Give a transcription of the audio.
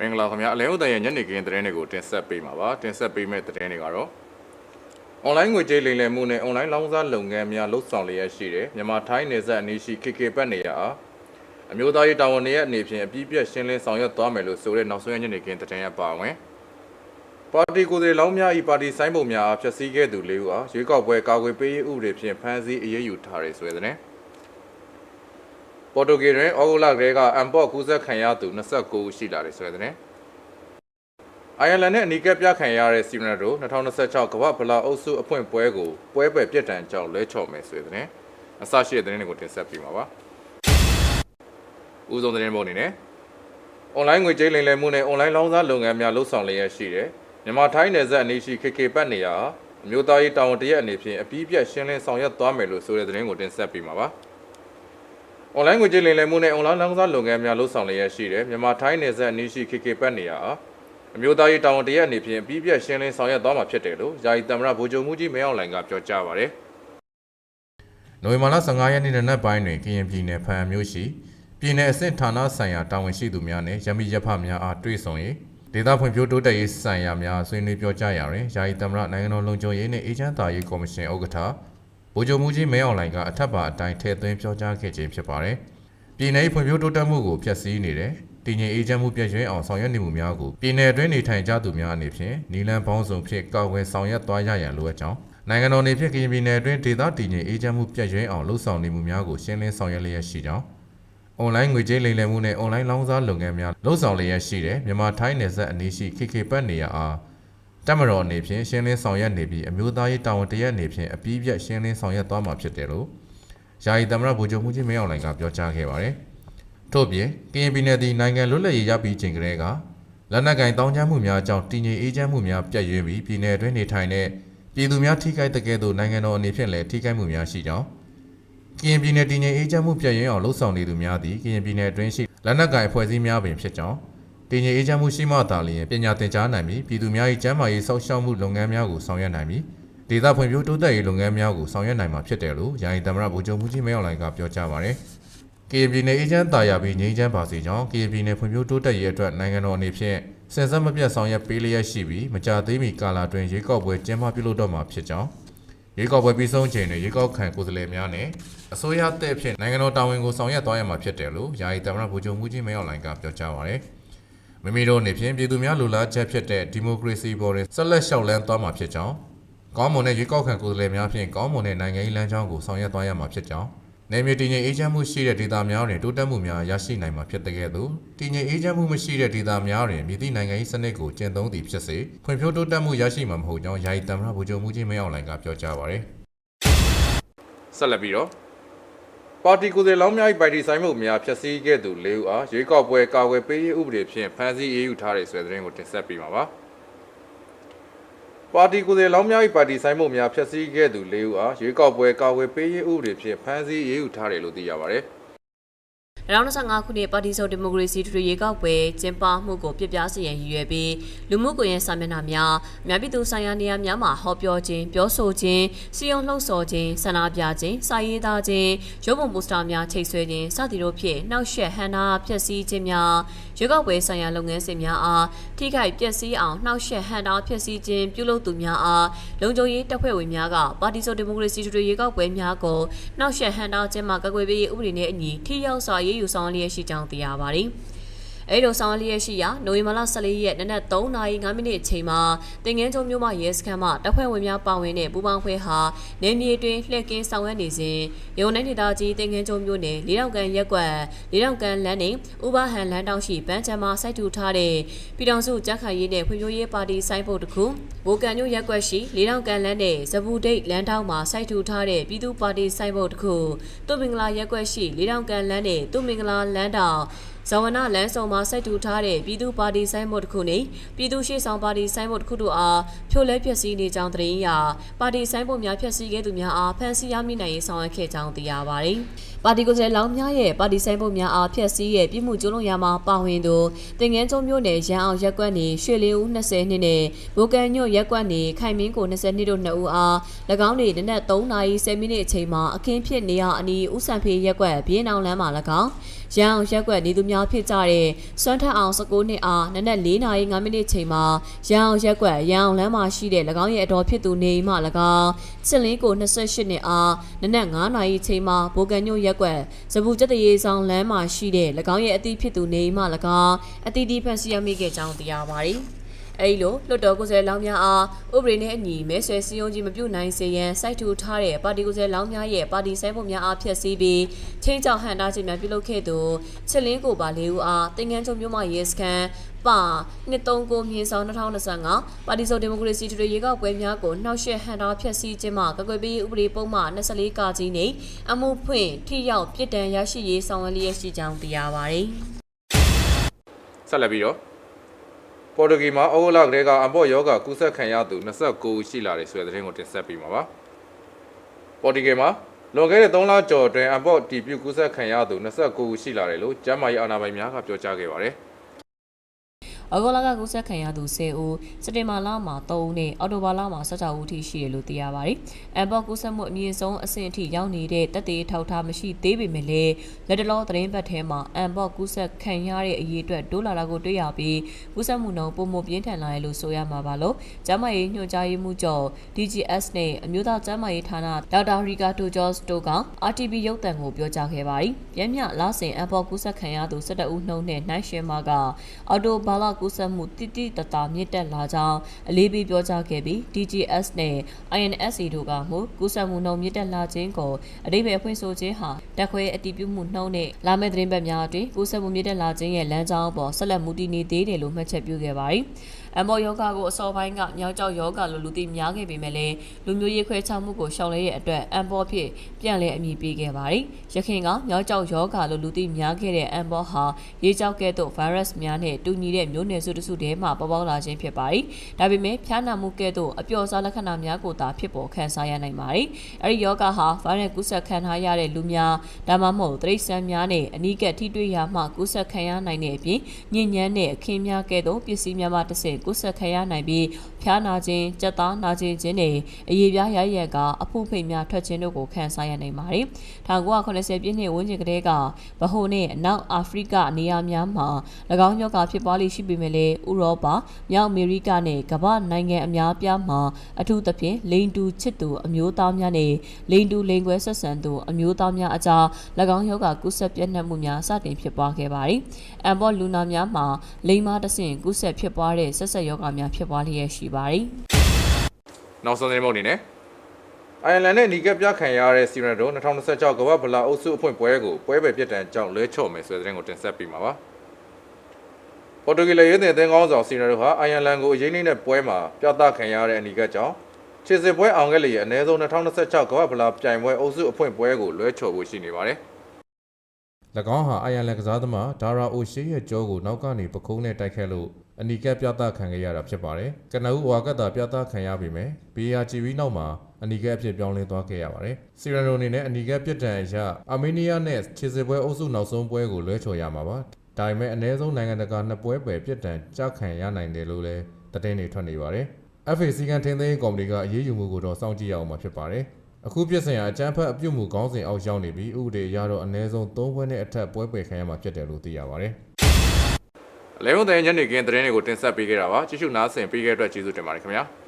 မင်္ဂလာခင်ဗျာအလဲဥတန်ရဲ့ညနေခင်းသတင်းတွေကိုတင်ဆက်ပေးမှာပါတင်ဆက်ပေးမယ့်သတင်းတွေကတော့ online ငွေကြေးလိမ်လည်မှုနဲ့ online လောင်းစားလုပ်ငန်းများလှုပ်ဆောင်လျက်ရှိတယ်မြန်မာထိုင်းနယ်စပ်အနီးရှိ KK ပတ်နေရအားအမျိုးသားရေးတာဝန်တွေရဲ့အနေဖြင့်အပြည့်ပြည့်ရှင်းလင်းဆောင်ရွက်သွားမယ်လို့ဆိုတဲ့နောက်ဆုံးရညနေခင်းသတင်းရပါဝင်ပါတီကိုယ်စားလှယ်လောင်းများဤပါတီဆိုင်ပုံများအားဖျက်ဆီးခဲ့သူလေးဦးအားရွေးကောက်ပွဲကာကွယ်ပေးရေးဥပဒေဖြင့်ဖမ်းဆီးအရေးယူထားတယ်ဆိုတဲ့သတင်း ပေါ်တိုဂီတွင်ဩဂုတ်လကလေးကအမ်ပေါ့ကူးစက်ခံရသူ29ဦးရှိလာတယ်ဆိုတဲ့တဲ့။အိုင်ယာလန်နဲ့အနီးကပ်ပြခံရတဲ့စီမနတို့2026ကမ္ဘာဖလားအုပ်စုအဖွင့်ပွဲကိုပွဲပယ်ပြစ်ဒဏ်ကြောင့်လဲချော်မယ်ဆိုတဲ့တဲ့အစရှိတဲ့တဲ့တွေကိုတင်ဆက်ပေးမှာပါ။ဦးဆုံးတဲ့ပုံအနေနဲ့ online ငွေကြေးလိမ်လည်မှုနဲ့ online လောင်းစားလုပ်ငန်းများလှုပ်ဆောင်လျက်ရှိတယ်။မြန်မာထိုင်းနယ်စပ်အနီးရှိ KK ပတ်နေရာအမျိုးသားရေးတာဝန်တရက်အနေဖြင့်အပြီးပြတ်ရှင်းလင်းဆောင်ရွက်သွားမယ်လို့ဆိုတဲ့တဲ့ကိုတင်ဆက်ပေးမှာပါ။ online ငွေကြေးလိမ်လည်မှုနဲ့ online လောင်းစားလုပ်ငန်းများလှုပ်ဆောင်လျက်ရှိတယ်မြန်မာထိုင်းနယ်စပ်အနီးရှိ KK ပတ်နေရာအမျိုးသားရေးတာဝန်တရက်အနေဖြင့်အပြီးပြတ်ရှင်းလင်းဆောင်ရွက်သွားမှာဖြစ်တယ်လို့ယာယီတမရဗိုလ်ချုပ်မှုကြီးမဲအောင်လိုင်ကပြောကြားပါတယ်။နိုဝင်ဘာလ15ရက်နေ့နံနက်ပိုင်းတွင်ကရင်ပြည်နယ်ဖန်မြို့ရှိပြည်내အဆင့်ဌာနဆိုင်ရာတာဝန်ရှိသူများနှင့်ရမီရဖများအားတွေ့ဆုံ၍ဒေသဖွံ့ဖြိုးတိုးတက်ရေးဆိုင်ရာများဆွေးနွေးပြောကြားရာတွင်ယာယီတမရနိုင်ငံတော်လုံခြုံရေးနှင့်အေဂျင့်တာရေးကော်မရှင်ဥက္ကဋ္ဌ ဗိုလ်ချုပ်မှုကြီးမဲအောင်လိုင်ကအထက်ပါအတိုင်းထည့်သွင်းပြောကြားခဲ့ခြင်းဖြစ်ပါတယ်။ပြည်내ဖွံ့ဖြိုးတိုးတက်မှုကိုဖျက်ဆီးနေတယ်။တည်ငြိမ်အေးချမ်းမှုပြည့်ရွှင်အောင်ဆောင်ရွက်နေမှုများကိုပြည်내အတွင်းနေထိုင်ကြသူများအနေဖြင့်နီလန်ပေါင်းစုံဖြင့်ကာကွယ်ဆောင်ရွက်သွားရရန်လိုအပ်ကြောင်းနိုင်ငံတော်နေဖြင့်ကရင်ပြည်နယ်အတွင်းဒေသတည်ငြိမ်အေးချမ်းမှုပြည့်ရွှင်အောင်လှုံ့ဆော်နေမှုများကိုရှင်းလင်းဆောင်ရွက်လျက်ရှိကြောင်းအွန်လိုင်းငွေကြေးလိမ်လည်မှုနဲ့အွန်လိုင်းလောင်းစားလုပ်ငန်းများလှုံ့ဆော်လျက်ရှိတဲ့မြန်မာထိုင်းနယ်စပ်အနီးရှိ KK ပတ်နေရာအား တက်မတော်အနေဖြင့်ရှင်းလင်းဆောင်ရွက်နေပြီးအမျိုးသားရေးတာဝန်တရက်အနေဖြင့်အပြည့်ပြတ်ရှင်းလင်းဆောင်ရွက်သွားမှာဖြစ်တယ်လို့ယာယီသမရဗိုလ်ချုပ်မှုကြီးမင်းအောင်လှိုင်ကပြောကြားခဲ့ပါတယ်။ထို့ပြင်ကရင်ပြည်နယ်သည်နိုင်ငံလွတ်လပ်ရေးရပြီးချိန်ကလေးကလက်နက်ကင်တောင်းကျမ်းမှုများကြောင့်တည်ငြိမ်အေးချမ်းမှုများပြတ်ရွေးပြီးပြည်နယ်အတွင်းနေထိုင်တဲ့ပြည်သူများထိခိုက်တဲ့ကဲ့သို့နိုင်ငံတော်အနေဖြင့်လည်းထိခိုက်မှုများရှိကြောင်းကရင်ပြည်နယ်တည်ငြိမ်အေးချမ်းမှုပြတ်ရွေးအောင်လှုံ့ဆော်နေသူများသည်ကရင်ပြည်နယ်အတွင်းရှိလက်နက်ကင်အဖွဲ့အစည်းများပင်ဖြစ်ကြောင်း တည်ငြိမ်အေးချမ်းမှုရှိမှသာလျှင်ပညာသင်ကြားနိုင်ပြီးပြည်သူများ၏ကျန်းမာရေးစောင့်ရှောက်မှုလုပ်ငန်းများကိုဆောင်ရွက်နိုင်ပြီးဒေသဖွံ့ဖြိုးတိုးတက်ရေးလုပ်ငန်းများကိုဆောင်ရွက်နိုင်မှာဖြစ်တယ်လို့ယာယီသမ္မတဗိုလ်ချုပ်မှုကြီးမင်းအောင်လှိုင်ကပြောကြားပါတယ်။ကရင်ပြည်နယ်အေဂျင့်တာယာပြီးငြိမ်းချမ်းပါစေကြောင်းကရင်ပြည်နယ်ဖွံ့ဖြိုးတိုးတက်ရေးအတွက်နိုင်ငံတော်အနေဖြင့်စင်စက်မပြတ်ဆောင်ရွက်ပေးလျက်ရှိပြီးမကြာသေးမီကာလအတွင်းရေကောက်ပွဲကျင်းပပြုလုပ်တော့မှာဖြစ်ကြောင်းရေကောက်ပွဲပြီးဆုံးချိန်တွင်ရေကောက်ခံကိုယ်စားလှယ်များနဲ့အစိုးရတဲ့ဖြင့်နိုင်ငံတော်တာဝန်ကိုဆောင်ရွက်သွားရမှာဖြစ်တယ်လို့ယာယီသမ္မတဗိုလ်ချုပ်မှုကြီးမင်းအောင်လှိုင်ကပြောကြားပါရယ် မိမိတို့အနေဖြင့်ပြည်သူများလူလားချက်ဖြစ်တဲ့ဒီမိုကရေစီပေါ်တွင်ဆက်လက်လျှောက်လန်းသွားမှာဖြစ်ကြောင်းကောင်းမွန်တဲ့ရေကောက်ခံကိုယ်စားလှယ်များဖြင့်ကောင်းမွန်တဲ့နိုင်ငံရေးလမ်းကြောင်းကိုဆောင်ရွက်သွားရမှာဖြစ်ကြောင်းနေမြေတည်ငြိမ်အေးချမ်းမှုရှိတဲ့ဒေသများတွင်တိုးတက်မှုများရရှိနိုင်မှာဖြစ်တဲ့ကဲ့သို့တည်ငြိမ်အေးချမ်းမှုမရှိတဲ့ဒေသများတွင်မြည်သည့်နိုင်ငံရေးစနစ်ကိုကျင့်သုံးသည်ဖြစ်စေဖွံ့ဖြိုးတိုးတက်မှုရရှိမှာမဟုတ်ကြောင်းယာယီတမရဗိုလ်ချုပ်မှုကြီးမင်းအောင်လှိုင်ကပြောကြားပါရယ်ဆက်လက်ပြီးတော့ ပါတီကိုယ်စားလောင်းများ၏ပိုင်တီဆိုင်မှုများဖျက်ဆီးခဲ့သူ၄ဦးအားရွေးကောက်ပွဲကာကွယ်ပေးရေးဥပဒေဖြင့်ဖမ်းဆီးအေးအေးယူထားတဲ့ဆွဲသတင်းကိုတင်ဆက်ပေးမှာပါပါတီကိုယ်စားလောင်းများ၏ပါတီဆိုင်မှုများဖျက်ဆီးခဲ့သူ၄ဦးအားရွေးကောက်ပွဲကာကွယ်ပေးရေးဥပဒေဖြင့်ဖမ်းဆီးအေးအေးယူထားတယ်လို့သိရပါတယ် 2025ခုနှစ်ပါတီစုံဒီမိုကရေစီထူထူရေးကောက်ပွဲကျင်းပမှုကိုပြပြစီရန်ရည်ရွယ်ပြီးလူမှုကွန်ရက်စာမျက်နှာများအများပြည်သူဆိုင်ရာနေရာများမှာဟောပြောခြင်းပြောဆိုခြင်းစီယုံလှုပ်ဆော်ခြင်းဆန္ဒပြခြင်းစာရေးသားခြင်းရုပ်ပုံပိုစတာများချိတ်ဆွဲခြင်းစသည်တို့ဖြင့်နှောက်ယှက်ဟန်နာဖျက်ဆီးခြင်းများရွေးကောက်ပွဲဆိုင်ရာလုပ်ငန်းစဉ်များအားထိခိုက်ပျက်စီးအောင်နှောက်ယှက်ဟန်နာဖျက်ဆီးခြင်းပြုလုပ်သူများအားလုံခြုံရေးတပ်ဖွဲ့ဝင်များကပါတီစုံဒီမိုကရေစီထူထူရေးကောက်ပွဲများကိုနှောက်ယှက်ဟန်နာခြင်းမှကာကွယ်ပေးရေးဥပဒေနှင့်အညီထိရောက်စွာရေးယူဆောင်လျက်ရှိကြောင်းသိရပါတယ်။ အဲလိုဆောင်လျက်ရှိရာနိုဝင်ဘာလ14ရက်နနက်3:05မိနစ်အချိန်မှာတင်ငင်းချုံမြို့မှရဲစခန်းမှတပ်ဖွဲ့ဝင်များပါဝင်တဲ့ပူးပေါင်းဖွဲ့ဟာနေမြေတွင်လှည့်ကင်းဆောင်ရွက်နေစဉ်ရုံနိုင်ဒေသကြီးတင်ငင်းချုံမြို့နယ်လေးတောင်ကန်ရက်ကွက်လေးတောင်ကန်လမ်းနှင့်ဥပဟန်လမ်းတောင်ရှိပန်းချမ်းမှာစိုက်ထူထားတဲ့ပြည်တော်စုကြက်ခိုင်ရေးနဲ့ဖွံ့ဖြိုးရေးပါတီစိုင်းဖို့တစ်ခုဘိုကန်မြို့ရက်ကွက်ရှိလေးတောင်ကန်လမ်းနဲ့ဇဘူဒိတ်လမ်းတောင်မှာစိုက်ထူထားတဲ့ပြည်သူ့ပါတီစိုင်းဖို့တစ်ခုတုတ်မင်္ဂလာရက်ကွက်ရှိလေးတောင်ကန်လမ်းနဲ့တုတ်မင်္ဂလာလမ်းတောင် ဇဝနလန်းဆောင်မှာစိုက်ထူထားတဲ့ပြည်သူ့ပါတီဆိုင်းဘုတ်တစ်ခုနဲ့ပြည်သူ့ရှေ့ဆောင်ပါတီဆိုင်းဘုတ်တစ်ခုတို့အားဖြိုလဲဖျက်ဆီးနေကြောင်းသတင်းရပါတီဆိုင်းဘုတ်များဖျက်ဆီးခဲ့သူများအားဖမ်းဆီးရမိနိုင်ရေးဆောင်ရွက်ခဲ့ကြောင်းသိရပါတယ်။ပါတီကိုယ်စားလှယ်လောင်းများရဲ့ပါတီဆိုင်းဘုတ်များအားဖျက်ဆီးရဲ့ပြည်မှုကျူးလွန်ရာမှာပါဝင်သူတင်ငန်းကျုံမျိုးနယ်ရန်အောင်ရက်ကွက်နေရွှေလေးဦး20နှစ်နဲ့ဘိုကန်ညွတ်ရက်ကွက်နေခိုင်မင်းကို20နှစ်တို့နှစ်ဦးအား၎င်းတွေနနက်3:30မိနစ်အချိန်မှာအခင်းဖြစ်နေရအနီးဦးဆန်ဖေးရက်ကွက်ဘင်းအောင်လမ်းမှာ၎င်း ရန်အောင်ရက်ကွက်နေသူများဖြစ်ကြတဲ့စွမ်းထက်အောင်19နှစ်အားနနက်4နာရီ5မိနစ်ချိန်မှာရန်အောင်ရက်ကွက်ရန်အောင်လမ်းမှာရှိတဲ့၎င်းရဲ့အတော်ဖြစ်သူနေအိမ်မှ၎င်းချစ်လင်းကို28နှစ်အားနနက်9နာရီချိန်မှာဘိုကန်ညိုရက်ကွက်စပူကျက်တရေဆောင်လမ်းမှာရှိတဲ့၎င်းရဲ့အသီးဖြစ်သူနေအိမ်မှ၎င်းအတီးတီးဖန်ဆီးရမိခဲ့ကြောင်းသိရပါတယ်။ အဲဒီလိုလွတ်တော်ကိုယ်စားလှယ်လောင်းများအားဥပဒေနဲ့အညီမဲဆွယ်စည်းရုံးခြင်းမပြုနိုင်စေရန်စိုက်ထူထားတဲ့ပါတီကိုယ်စားလှယ်လောင်းများရဲ့ပါတီဆိုင်ဖို့များအားဖျက်ဆီးပြီးချင်းကြောင်ဟန်တာခြင်းများပြုလုပ်ခဲ့သူချစ်လင်းကိုပါလေးဦးအားတင်ငန်းချုံမြို့မှရဲစခန်းပါ239မြင်းဆောင်2025ပါတီစုံဒီမိုကရေစီထူထူရေကောက်ပွဲများကိုနှောက်ယှက်ဟန်တာဖျက်ဆီးခြင်းမှကကွယ်ပြီးဥပဒေပုံမှ24ကာကြီးနဲ့အမှုဖွင့်ထိရောက်ပြစ်ဒဏ်ရရှိရေးဆောင်ရွက်လျက်ရှိကြောင်းသိရပါတယ်။ဆက်လက်ပြီးတော့ ပေါ်တူဂီမှာအောဂိုလာကလေးကအပေါ့ယောဂကူးစက်ခံရသူ29ဦးရှိလာတယ်ဆိုတဲ့သတင်းကိုတင်ဆက်ပေးမှာပါပေါ်တူဂီမှာလွန်ခဲ့တဲ့3လကျော်အတွင်းအပေါ့တီပြူကူးစက်ခံရသူ29ဦးရှိလာတယ်လို့ကျန်းမာရေးအာဏာပိုင်များကပြောကြားခဲ့ပါတယ် အဂေါလာကကူးစက်ခံရသူ10ဦးစက်တင်ဘာလမှာ3ဦးနဲ့အောက်တိုဘာလမှာ16ဦးထိရှိတယ်လို့သိရပါတယ်။အမ်ဘော့ကူးစက်မှုအမြင့်ဆုံးအဆင့်အထိရောက်နေတဲ့တပ်သေးထောက်ထားမရှိသေးပေမဲ့လည်းလက်တလောသတင်းပတ်ထဲမှာအမ်ဘော့ကူးစက်ခံရတဲ့အရေးအတွက်တိုးလာတာကိုတွေ့ရပြီးကူးစက်မှုနှုန်းပုံမပြင်းထန်လာရလို့ဆိုရမှာပါလို့ကျန်းမာရေးညွှန်ကြားရေးမှူးချုပ် DGS နဲ့အမျိုးသားကျန်းမာရေးဌာနဒေါက်တာရီကာတိုဂျော့စ်တို့က RTB ရုပ်သံကိုပြောကြားခဲ့ပါတယ်။ပြန်မြလာစဉ်အမ်ဘော့ကူးစက်ခံရသူ12ဦးနှုန်းနဲ့နိုင်ရှင်မာကအော်တိုဘာလကူးစက်မှုတိတိတတာမြင့်တက်လာကြောင်းအလေးပေးပြောကြားခဲ့ပြီး DGS နဲ့ INSA တို့ကမှုကူးစက်မှုနှုန်းမြင့်တက်လာခြင်းကိုအတိပ္ပယ်အဖွင့်ဆိုခြင်းဟာတက်ခွဲအတည်ပြုမှုနှုန်းနဲ့လာမယ့်သတင်းပတ်များအတွင်းကူးစက်မှုမြင့်တက်လာခြင်းရဲ့လမ်းကြောင်းပေါ်ဆက်လက်မူတည်နေသေးတယ်လို့မှတ်ချက်ပြုခဲ့ပါတယ်။ အမောယောဂကိုအစောပိုင်းကမြောက်ကျောက်ယောဂလို့လူသိများခဲ့ပေမဲ့လည်းလူမျိုးရေးခွဲခြားမှုကိုရှောင်လဲရဲ့အတွက်အမ်ဘောဖြစ်ပြန်လဲအမည်ပေးခဲ့ပါတယ်။ရခိုင်ကမြောက်ကျောက်ယောဂလို့လူသိများခဲ့တဲ့အမ်ဘောဟာရေကြောက်ကဲ့သို့ virus များနဲ့တူညီတဲ့မျိုးနွယ်စုတစ်စုတည်းမှာပေါ်ပေါက်လာခြင်းဖြစ်ပါတယ်။ဒါပေမဲ့ဖျားနာမှုကဲ့သို့အပျော်စားလက္ခဏာများကိုသာဖြစ်ပေါ်ခံစားရနိုင်ပါတယ်။အဲဒီယောဂဟာ virus ကူးစက်ခံထားရတဲ့လူများဒါမှမဟုတ်တိရစ္ဆာန်များနဲ့အနီးကပ်ထိတွေ့ရာမှကူးစက်ခံရနိုင်တဲ့အပြင်ညဉ့်ညမ်းတဲ့အခင်းများကဲ့သို့ပစ္စည်းများမှတစ်ဆင့်ကူးစက်ခံရနိုင်ပြီးဖျားနာခြင်း၊ကြက်သားနာခြင်းခြင်းနဲ့အရေးပြားရရက်ကအဖုဖိတ်များထွက်ခြင်းတို့ကိုခံစားရနိုင်ပါတယ်။1980ပြည့်နှစ်ဝန်းကျင်ကတည်းကဗဟိုနဲ့အနောက်အာဖရိကနေရာများမှာ၎င်းယောဂဖြစ်ပွားလိရှိပေမဲ့လည်းဥရောပ၊မြောက်အမေရိကနဲ့ကမ္ဘာနိုင်ငံအများအပြားမှာအထူးသဖြင့်လိန်တူချစ်သူအမျိုးသားများနဲ့လိန်တူလိန်ခွဲဆက်ဆံသူအမျိုးသားများအကြား၎င်းယောဂကူးစက်ပြန့်နှံ့မှုများစတင်ဖြစ်ပွားခဲ့ပါတယ်။အမ်ဘောလူနာများမှာလိန်မားတဆင့်ကူးစက်ဖြစ်ပွားတဲ့ဆက်ဆက်ယောဂများဖြစ်ပွားလျက်ရှိပါတယ်။နောက်ဆုံးသတင်းမုတ်အနေနဲ့အိုင်ယာလန်နဲ့နီကပ်ပြခံရတဲ့စီရန်ဒို2026ကမ္ဘာဗလာအုပ်စုအဖွင့်ပွဲကိုပွဲပဲပြစ်ဒဏ်ကြောင့်လဲချော့မယ်ဆိုတဲ့သတင်းကိုတင်ဆက်ပေးမှာပါပေါ်တူဂီလေရဲတဲ့သင်းကောင်းဆောင်စီရန်ဒိုဟာအိုင်ယာလန်ကိုအရေးနှိမ့်တဲ့ပွဲမှာပြသခံရတဲ့အနီကပ်ကြောင့်ခြေစစ်ပွဲအောင်ခဲ့လေအနည်းဆုံး2026ကမ္ဘာဗလာပြိုင်ပွဲအုပ်စုအဖွင့်ပွဲကိုလွဲချော်ဖို့ရှိနေပါတယ်၎ င်းဟာအိုင်ယာလန်ကစားသမားဒါရာအိုရှေးရဲ့ကြောကိုနောက်ကနေပခုံးနဲ့တိုက်ခတ်လို့အနီကပ်ပြသခံခဲ့ရတာဖြစ်ပါတယ်။ကနဦးဝါကတ်တာပြသခံရပေမဲ့ BRGB နောက်မှာအနီကပ်အဖြစ်ပြောင်းလဲသွားခဲ့ရပါတယ်။စီရန်ရိုအနေနဲ့အနီကပ်ပြစ်ဒဏ်အရအာမေးနီးယားနဲ့ခြေစစ်ပွဲအုပ်စုနောက်ဆုံးပွဲကိုလွဲချော်ရမှာပါ။ဒါပေမဲ့အနည်းဆုံးနိုင်ငံတကာနှစ်ပွဲပဲပြစ်ဒဏ်ကြခံရနိုင်တယ်လို့လည်းသတင်းတွေထွက်နေပါတယ်။ FA စီကန်ထင်းသိမ်းကော်မတီကအရေးယူမှုကိုတော့စောင့်ကြည့်ရအောင်မှာဖြစ်ပါတယ်။ အခုပြစ်စင်ရအကြမ်းဖက်အပြုတ်မှုကောင်းစဉ်အောက်ရောက်နေပြီးဥပဒေအရတော့အနည်းဆုံး၃ပွဲနဲ့အထက်ပွဲပယ်ခံရမှာဖြစ်တယ်လို့သိရပါတယ်။အလဲုံတဲ့ညနေခင်းသတင်းတွေကိုတင်ဆက်ပေးခဲ့တာပါကြည့်ရှုနားဆင်ပေးခဲ့တဲ့အတွက်ကျေးဇူးတင်ပါတယ်ခင်ဗျာ